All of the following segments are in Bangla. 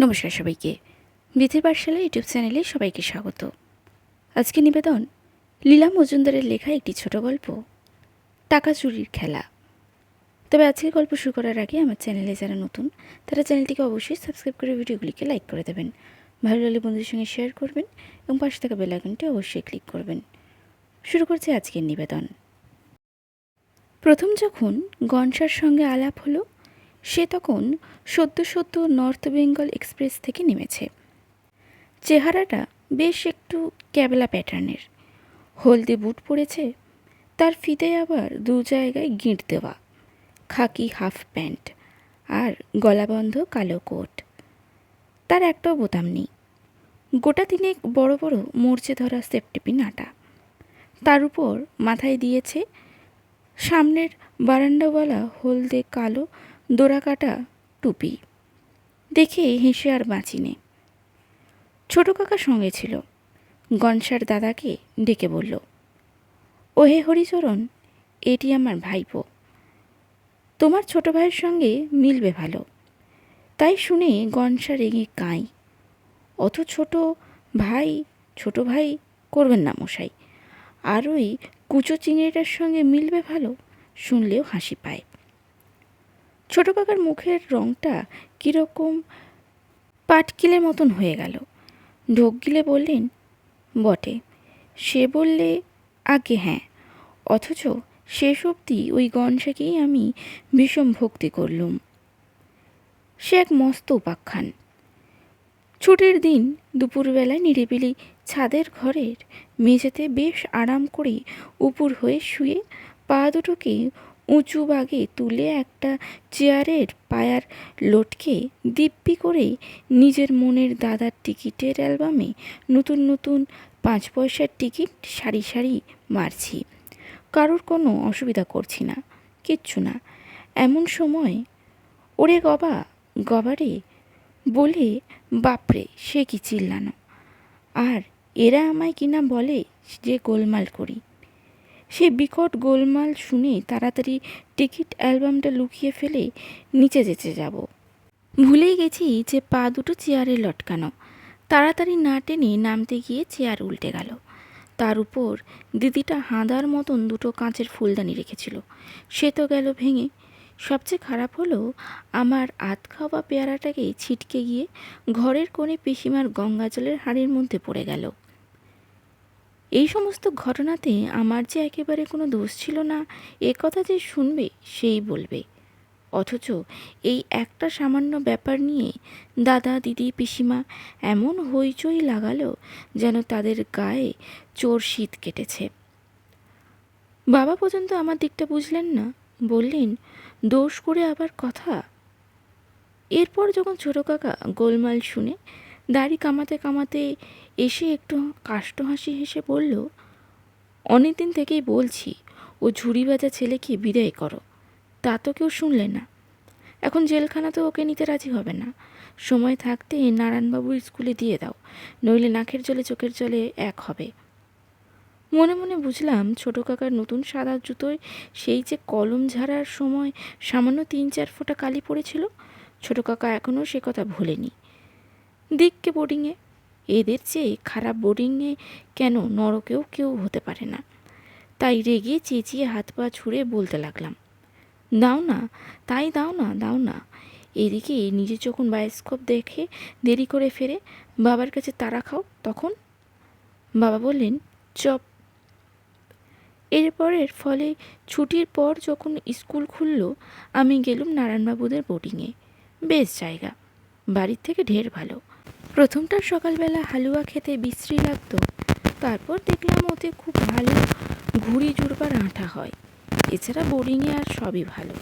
নমস্কার সবাইকে। বিথির পাঠশালা ইউটিউব চ্যানেলে সবাইকে স্বাগত। আজকে নিবেদন, লীলা মজুমদারের লেখা একটি ছোট গল্প, টাকা চুরির খেলা। তবে আজকের গল্প শুরু করার আগে আমার চ্যানেলে যারা নতুন, তারা চ্যানেলটিকে অবশ্যই সাবস্ক্রাইব করে ভিডিওগুলিকে লাইক করে দেবেন। ভালো লাগলে বন্ধুদের সঙ্গে শেয়ার করবেন এবং পাশে থাকা বেল অবশ্যই ক্লিক করবেন। শুরু করছে আজকের নিবেদন। প্রথম যখন গনসার সঙ্গে আলাপ হলো সে তখন সদ্য সদ্য নর্থ বেঙ্গল এক্সপ্রেস থেকে নেমেছে। চেহারাটা বেশ একটু ক্যাবলা প্যাটার্নের। হলদে বুট পরেছে, তার ফিতে আবার দু জায়গায় গিঁট দেওয়া, খাকি হাফ প্যান্ট আর গলাবন্ধ কালো কোট। তার একটাও বোতাম নেই। গোটা তিনেক বড় বড় মরচে ধরা সেপটিপিন আটা। তার উপর মাথায় দিয়েছে সামনের বারান্দাওয়ালা হলদে কালো দোরাকাটা টুপি। দেখে হেসে আর বাঁচিনে ছোট কাকা সঙ্গে ছিল। গনসার দাদাকে ডেকে বলল, ওহে হরিচরণ, এটি আমার ভাইপো। তোমার ছোট ভাইয়ের সঙ্গে মিলবে ভালো। তাই শুনে গনসা রেগে কাঁই। অত ছোট ভাই ছোট ভাই করবেন না মশাই। আর ওই কুচো চিংড়িটার সঙ্গে মিলবে ভালো? শুনলেও হাসি পায়। ছোট কাকার মুখের রঙটা কীরকম পাটকিলের মতন হয়ে গেল। ঢোক গিলে বললেন, বটে। সে বললে, আগে হ্যাঁ। অথচ শেষ অবধি ওই গনসাকেই আমি ভীষণ ভক্তি করলুম। সে এক মস্ত উপাখ্যান। ছুটির দিন দুপুরবেলায় নিরিবিলি ছাদের ঘরের মেঝেতে বেশ আরাম করে উপুর হয়ে শুয়ে পা দুটোকে উঁচু বাগে তুলে একটা চেয়ারের পায়ার লটকে দিব্যি করে নিজের মনের দাদার টিকিটের অ্যালবামে নতুন নতুন পাঁচ পয়সার টিকিট সারি সারি মারছি। কারোর কোনো অসুবিধা করছি না, কিচ্ছু না। এমন সময় ওরে গবা গবারে বলে, বাপরে, সে কি চিল্লানো? আর এরা আমায় কিনা বলে যে গোলমাল করি। সে বিকট গোলমাল শুনে তাড়াতাড়ি টিকিট অ্যালবামটা লুকিয়ে ফেলে নিচে যেতে যাব। ভুলেই গেছি যে পা দুটো চেয়ারে লটকানো। তাড়াতাড়ি না টেনে নামতে গিয়ে চেয়ার উল্টে গেল। তার উপর দিদিটা হাঁদার মতন দুটো কাঁচের ফুলদানি রেখেছিল। সে তো গেল ভেঙে। সবচেয়ে খারাপ হলো আমার আধ খাওয়া পেয়ারাটাকে ছিটকে গিয়ে ঘরের কোণে পিসিমার গঙ্গা জলের হাড়ির মধ্যে পড়ে গেল। এই সমস্ত ঘটনাতে আমার যে একেবারে কোনো দোষ ছিল না, এ কথা যে শুনবে সেই বলবে। অথচ এই একটা সামান্য ব্যাপার নিয়ে দাদা, দিদি, পিসিমা এমন হইচই লাগালো যেন তাদের গায়ে চোর শীত কেটেছে। বাবা পর্যন্ত আমার দিকটা বুঝলেন না, বললেন, দোষ করে আবার কথা? এরপর যখন ছোটো কাকা গোলমাল শুনে দাড়ি কামাতে কামাতে এসে একটু কাষ্ট হাসি হেসে বলল, অনেকদিন থেকেই বলছি, ও ঝুড়ি বাজা ছেলেকে বিদায় করো। তা তো কেউ শুনলে না। এখন জেলখানা তো ওকে নিতে রাজি হবে না। সময় থাকতে নারায়ণবাবুর স্কুলে দিয়ে দাও, নইলে নাকের জলে চোখের জলে এক হবে মনে মনে বুঝলাম ছোটো কাকার নতুন সাদা জুতোয় সেই যে কলম ঝাড়ার সময় সামান্য তিন চার ফোঁটা কালি পড়েছিল, ছোটো কাকা এখনও সে কথা ভোলেনি। দিককে বোর্ডিংয়ে এদের চেয়ে খারাপ বোর্ডিংয়ে কেন নরকেও কেউ হতে পারে না। তাই রেগে চেঁচিয়ে হাত পা ছুঁড়ে বলতে লাগলাম, দাও না, তাই দাও না দাও না। এদিকে নিজে যখন বায়োস্কোপ দেখে দেরি করে ফেরে বাবার কাছে তারা খাও, তখন বাবা বললেন, চপ। এরপরের ফলে ছুটির পর যখন স্কুল খুলল, আমি গেলুম নারায়ণবাবুদের বোর্ডিংয়ে। বেশ জায়গা, বাড়ির থেকে ঢের ভালো। প্রথমটা সকালবেলা হালুয়া খেতে বিশ্রী লাগতো। তারপর দেখলাম ওতে খুব ভালো ঘুড়ি জুড়বার আঁটা হয়। এছাড়া বোরিংয়ে আর সবই ভালো।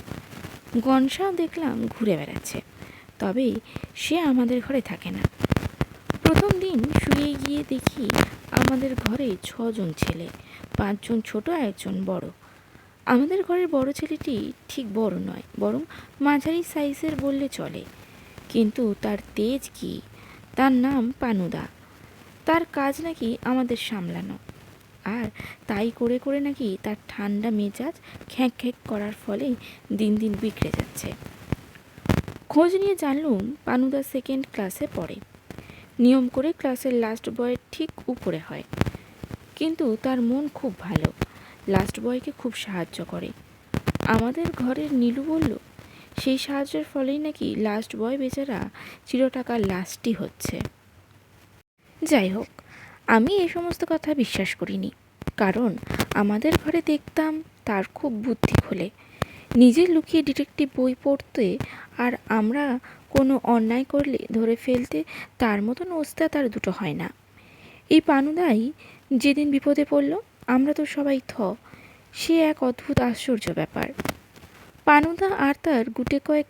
গনসাও দেখলাম ঘুরে বেড়াচ্ছে। তবে সে আমাদের ঘরে থাকে না। প্রথম দিন শুয়ে গিয়ে দেখি আমাদের ঘরে ছজন ছেলে, পাঁচজন ছোট একজন বড়। আমাদের ঘরের বড় ছেলেটি ঠিক বড় নয়, বরং মাঝারি সাইজের বললে চলে। কিন্তু তার তেজ কি? তার নাম পানুদা। তার কাজ নাকি আমাদের সামলানো। আর তাই করে করে নাকি তার ঠান্ডা মেজাজ খ্যাঁক খ্যাঁক করার ফলে দিন দিন বিগড়ে যাচ্ছে। খোঁজ নিয়ে জানলুম পানুদা সেকেন্ড ক্লাসে পড়ে। নিয়ম করে ক্লাসের লাস্ট বয়ের ঠিক উপরে হয়। কিন্তু তার মন খুব ভালো। লাস্ট বয়কে খুব সাহায্য করে। আমাদের ঘরের নীলু বলল সেই সাহায্যের ফলেই নাকি লাস্ট বয় বেচারা চিরটাকা লাস্টই হচ্ছে। যাই হোক, আমি এই সমস্ত কথা বিশ্বাস করিনি। কারণ আমাদের ঘরে দেখতাম তার খুব বুদ্ধি খোলে। নিজে লুকিয়ে ডিটেকটিভ বই পড়তে আর আমরা কোনো অন্যায় করলে ধরে ফেলতে তার মতন ওস্তাদ তার দুটো হয় না। এই পানুদাই যেদিন বিপদে পড়ল, আমরা তো সবাই থ। সে এক অদ্ভুত আশ্চর্য ব্যাপার। পানুদা আর তার গুটে কয়েক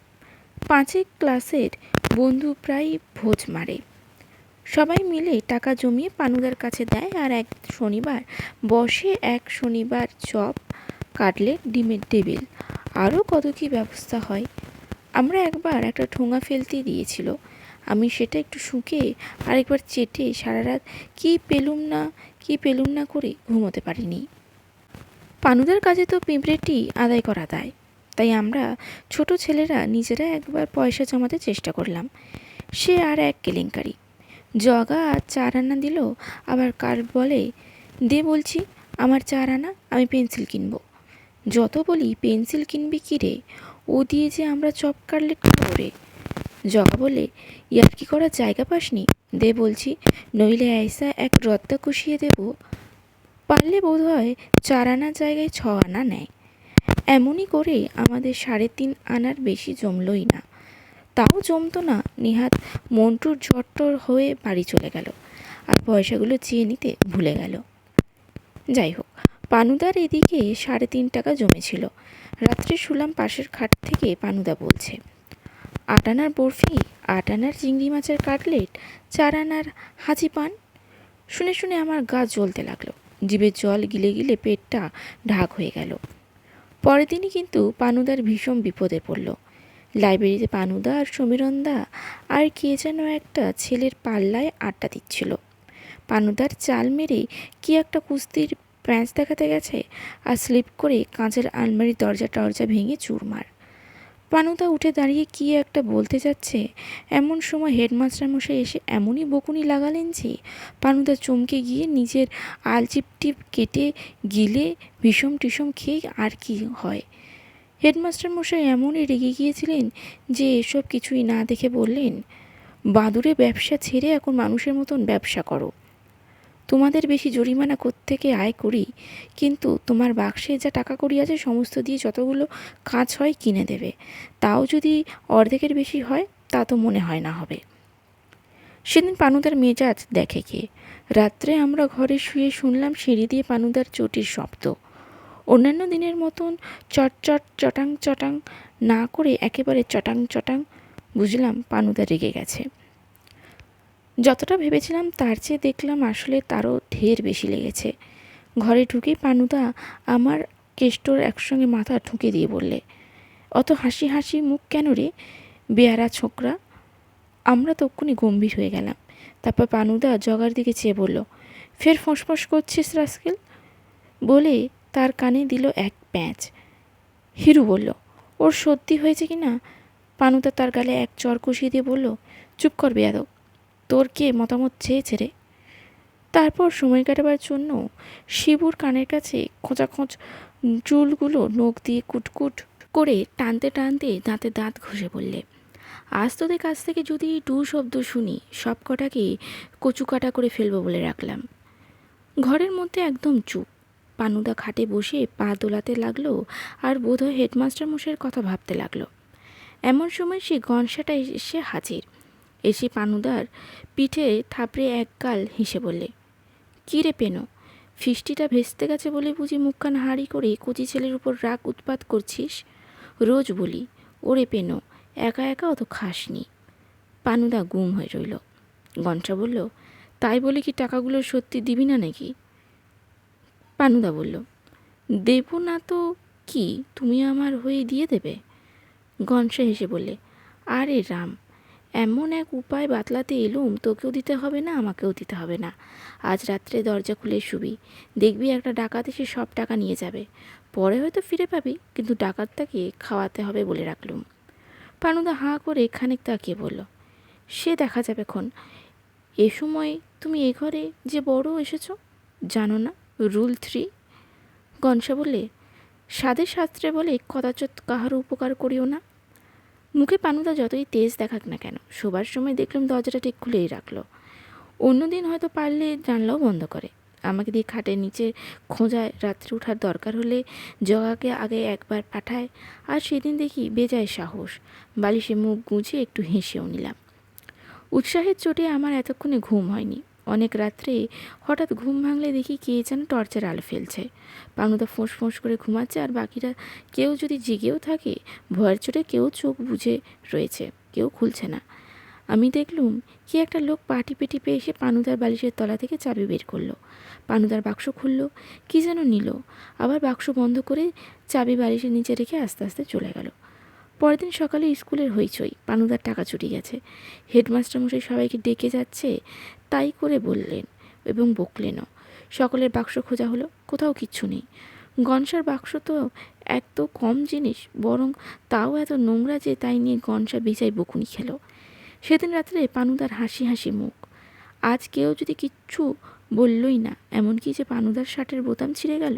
পাঁচেক ক্লাসের বন্ধু প্রায় ভোজ মারে। সবাই মিলে টাকা জমিয়ে পানুদার কাছে দেয় আর এক শনিবার বসে এক শনিবার চপ কাটলে ডিমের টেবিল। আরও কত কী ব্যবস্থা হয়? আমরা একবার একটা ঠোঙা ফেলতে দিয়েছিল। আমি সেটা একটু শুকে আরেকবার চেটে সারা রাত কী পেলুম না, কী পেলুম না করে ঘুমোতে পারিনি। পানুদার কাজে তো পিঁপড়েটি আদায় করা দায়। তাই আমরা ছোট ছেলেরা নিজেরা একবার পয়সা জমাতে চেষ্টা করলাম। সে আর এক কেলেঙ্কারি। জগা চার আনা দিল, আবার কার বলে, দে বলছি, আমার চার আনা, আমি পেন্সিল কিনবো। যত বলি, পেন্সিল কিনবি কি রে? ও দিয়ে যে আমরা চপ কাটলেট খাব রে? জগা বলে, ইয়ার কি করার জায়গা পাসনি? দে বলছি, নইলে ऐसा এক রত্তা কষিয়ে দেব। পারলে বোধ হয় চার আনার জায়গায় ছ আনা নেয়। এমনই করে আমাদের সাড়ে তিন আনার বেশি জমলই না। তাও জমতো না, নেহাত মন্টুর ঝট্টর হয়ে বাড়ি চলে গেল আর পয়সাগুলো চেয়ে নিতে ভুলে গেল। যাই হোক, পানুদার এদিকে সাড়ে তিন টাকা জমেছিল। রাত্রে শুলাম পাশের খাট থেকে পানুদা বলছে, আট আনার বরফি, আট আনার চিংড়ি মাছের কাটলেট, চার আনার হাঁচি পান? শুনে শুনে আমার গা জ্বলতে লাগল। জিভের জল গিলে গিলে পেটটা ঢাক হয়ে গেল। পরের তিনি কিন্তু পানুদার ভীষণ বিপদে পড়ল। লাইব্রেরিতে পানুদা আর সমীরন্দা আর কে যেন একটা ছেলের পাল্লায় আড্ডা দিচ্ছিল। পানুদার চাল মেরে কি একটা কুস্তির প্যাঁচ দেখাতে গেছে আর স্লিপ করে কাঁচের আলমারির দরজা টরজা ভেঙে চুরমার। পানুদা উঠে দাঁড়িয়ে কি একটা বলতে যাচ্ছে? এমন সময় হেডমাস্টার মশাই এসে এমনই বকুনি লাগালেন যে পানুদা চমকে গিয়ে নিজের আলচিপটিপ কেটে গিলে বিষম টিসম খেয়ে আর কি হয়? হেডমাস্টার মশাই এমনই রেগে গিয়েছিলেন যে, এসব কিছুই না দেখে বললেন বাদুরে ব্যবসা ছেড়ে এখন মানুষের মতন ব্যবসা করো। তোমাদের বেশি জরিমানা থেকে আয় করি? কিন্তু তোমার বাক্সে যা টাকা করি আছে সমস্ত দিয়ে যতগুলো কাজ হয় কিনে দেবে। তাও যদি অর্ধেকের বেশি হয়, তা তো মনে হয় না হবে। সেদিন পানুদার মেজাজ দেখে কে? রাত্রে আমরা ঘরে শুয়ে শুনলাম সিঁড়ি দিয়ে পানুদার চটির শব্দ। অন্যান্য দিনের মতন চট চট চটাং চটাং না করে একেবারে চটাং চটাং বুঝলাম পানুদা রেগে গেছে। যতটা ভেবেছিলাম তার চেয়ে দেখলাম আসলে তারও ঢের বেশি লেগেছে। ঘরে ঢুকেই পানুদা আমার কেষ্টর একসঙ্গে মাথা ঠুকে দিয়ে বললে, অত হাসি হাসি মুখ কেন রে? বেয়ারা ছোকরা। আমরা তক্ষুনি গম্ভীর হয়ে গেলাম। তারপর পানুদা জগার দিকে চেয়ে বলল, ফের ফোঁসফোঁস করছিস রাস্কেল? বলে তার কানে দিল এক প্যাঁচ। হিরু বলল, ওর সত্যি হয়েছে কি না? পানুদা তার গালে এক চর কষিয়ে দিয়ে বলল, চুপ কর বেয়াদব। তোর কে মতামত চেয়েছে রে। তারপর সময় কাটাবার জন্য শিবুর কানের কাছে খোঁচাখোঁচ চুলগুলো নখ দিয়ে কুটকুট করে টানতে টানতে দাঁতে দাঁত ঘষে বললে, আজ তোদের কাছ থেকে যদি টু শব্দ শুনি সব কটাকে কচু কাটা করে ফেলব বলে রাখলাম। ঘরের মধ্যে একদম চুপ। পানুদা খাটে বসে পা দোলাতে লাগল আর বোধহয় হেডমাস্টার মশাইয়ের কথা ভাবতে লাগল। এমন সময় সে গনসাটা এসে হাজির। এসে পানুদার পিঠে থাপড়ে এক গাল হেসে বললে, কী রে পেনো ফিষ্টিটা ভেস্তে গেছে বলে বুঝি মুখখান হাঁড়ি করে কচি ছেলের উপর রাগ উৎপাত করছিস? রোজ বলি, ওরে পেনো, একা একা অত খাসনি। পানুদা গুম হয়ে রইল। গন্টা বলল, তাই বলে কি টাকাগুলো সত্যি দিবি না নাকি? পানুদা বলল, দেব না তো কি, তুমি আমার হয়ে দিয়ে দেবে? গনসা হেসে বললে, আরে রাম এমন এক উপায় বাতলাতে এলুম, তোকেও দিতে হবে না, আমাকেও দিতে হবে না। আজ রাত্রে দরজা খুলে শুবি। দেখবি একটা ডাকাত এসে সব টাকা নিয়ে যাবে। পরে হয়তো ফিরে পাবি, কিন্তু ডাকাতটাকে খাওয়াতে হবে বলে রাখলুম। পানুদা হাঁ করে খানিক তাকিয়ে বলল, সে দেখা যাবে খন। এ সময় তুমি এ ঘরে যে বড় এসেছ, জানো না? Rule three? গনসা বললে সাধে শাস্ত্রে বলে, কদাচত কাহারও উপকার করিও না। মুখে পানুদা যতই তেজ দেখাক না কেন, শোবার সময় দেখলাম দরজাটা ঠিক খুলেই রাখল। অন্যদিন হয়তো পারলে জানলাও বন্ধ করে। আমাকে দিয়ে খাটের নিচে খোঁজায় রাত্রে ওঠার দরকার হলে জগাকে আগে একবার পাঠায়, আর সেদিন দেখি বেজায় সাহস। বালিশে মুখ গুঁজে একটু হেসেও নিলাম। উৎসাহের চোটে আমার এতক্ষণে ঘুম হয়নি। অনেক রাত্রে হঠাৎ ঘুম ভাঙলে দেখি কে যেন টর্চের আলো ফেলছে। পানুদা ফোঁস ফোঁস করে ঘুমাচ্ছে আর বাকিরা কেউ যদি জেগেও থাকে, ভয়ের চোটে কেউ চোখ বুঝে রয়েছে, কেউ খুলছে না। আমি দেখলুম কি একটা লোক পাটি পেটি পেয়ে এসে পানুদার বালিশের তলা থেকে চাবি বের করল। পানুদার বাক্স খুলল, কি যেন নিল, আবার বাক্স বন্ধ করে চাবি বালিশের নিচে রেখে আস্তে আস্তে চলে গেল। পরের দিন সকালে স্কুলের হইচই পানুদার টাকা চুরি গেছে। হেডমাস্টার মশাই সবাইকে ডেকে যাচ্ছে তাই করে বললেন এবং বকলেনও। সকলের বাক্স খোঁজা হলো, কোথাও কিচ্ছু নেই। গনসার বাক্স তো এত কম জিনিস, বরং তাও এত নোংরা যে তাই নিয়ে গনসা বেচাই বকুনি খেলো। সেদিন রাত্রে পানুদার হাসি হাসি মুখ। আজ কেউ যদি কিচ্ছু বললই না, এমনকি যে পানুদার শার্টের বোতাম ছিঁড়ে গেল।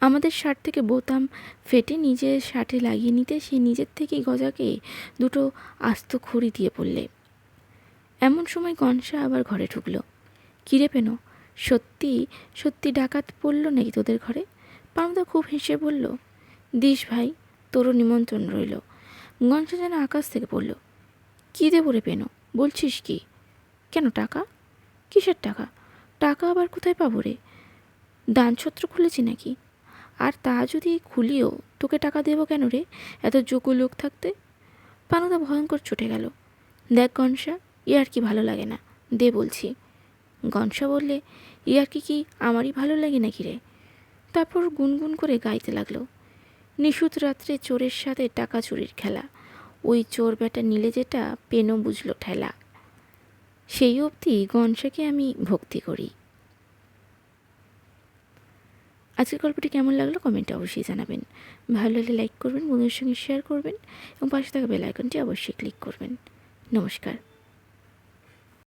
আমাদের শার্ট থেকে বোতাম ফেটে নিজের শার্টে লাগিয়ে নিতে সে নিজের থেকেই গজাকে দুটো আস্ত খড়ি দিয়ে পড়লে এমন সময় গনসা আবার ঘরে ঢুকলো। কিরে পেন, সত্যি সত্যি ডাকাত পড়ল নাকি তোদের ঘরে? পানুদা খুব হেসে বলল, দিস ভাই, তোরও নিমন্ত্রণ রইল। গনসা যেন আকাশ থেকে পড়ল, কী দেবো রে পেনো, বলছিস কি? কেন, টাকা? কিসের টাকা? টাকা আবার কোথায় পাবো রে? দানছত্র খুলেছি নাকি? আর তা যদি খুলিও, তোকে টাকা দেবো কেন রে, এত যোগ্য লোক থাকতে? পানুদা ভয়ঙ্কর ছুটে গেল। দেখ গনসা ই আর কি ভালো লাগে না। দে বলছি। গনসা বললে ই আর কি কি আমারই ভালো লাগে নাকি রে? তারপর গুনগুন করে গাইতে লাগল। নিশুত রাত্রে চোরের সাথে টাকা চুরির খেলা। ওই চোর বেটা নিলে যেটা, পেনও বুঝলো ঠেলা। সেই অবধি গনসাকে আমি ভক্তি করি। আজকের গল্পটি কেমন লাগল কমেন্টে অবশ্যই জানাবেন। ভালো লাগলে লাইক করবেন, বন্ধুদের সঙ্গে শেয়ার করবেন এবং পাশে থাকা বেল আইকনটি অবশ্যই ক্লিক করবেন। নমস্কার।